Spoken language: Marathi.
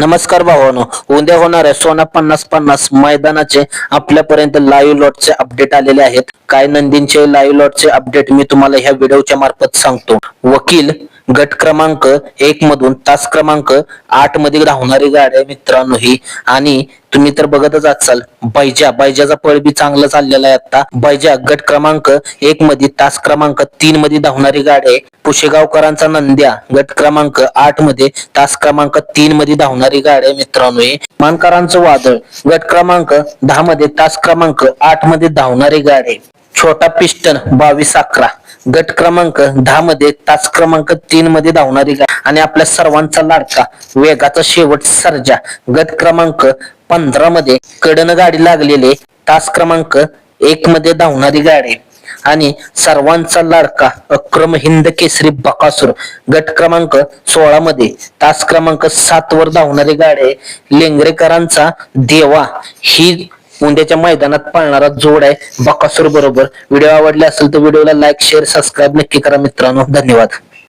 नमस्कार भावानो. उद्या होणाऱ्या सोना पन्नास पन्नास मैदानाचे आपल्यापर्यंत लाईव्ह लॉटचे अपडेट आलेले आहेत. काय नंदींचे लाईव्ह लॉटचे अपडेट मी तुम्हाला ह्या व्हिडिओच्या मार्फत सांगतो. वकील गट क्रमांक एक मधून तास क्रमांक आठमध्ये धावणारी गाडी आहे मित्रांनो ही. आणि तुम्ही तर बघतच असाल बैजा बैजाचा पळ बी चांगला चाललेला आहे आता. बैजा गट क्रमांक एक मध्ये तास क्रमांक तीन मध्ये धावणारी गाडी आहे. पुशेगावकरांचा नंद्या गट क्रमांक आठमध्ये तास क्रमांक तीन मध्ये धावणारी गाडी आहे मित्रांनो मानकरांचं वादळ गट क्रमांक दहा मध्ये तास क्रमांक आठमध्ये धावणारी गाडी छोटा पिस्टन बावीस अकरा. गट क्रमांक दहा मध्ये तास क्रमांक तीन मध्ये धावणारी आणि आपल्या सर्वांचा लाडका वेगाचा शेवट सर्जा. गट क्रमांक पंधरा मध्ये कडन गाडी लागलेले तास क्रमांक एक मध्ये धावणारी गाडी. आणि सर्वांचा लाडका अक्रम हिंद केसरी बकासूर. गट क्रमांक सोळा मध्ये तास क्रमांक सात वर धावणारी गाडी लेंगरेकरांचा देवा. ही उद्याच्या मैदानात पाळणारा जोड आहे बकासूर बरोबर. व्हिडिओ आवडले असेल तर व्हिडिओला लाईक शेअर सबस्क्राईब नक्की करा मित्रांनो. धन्यवाद.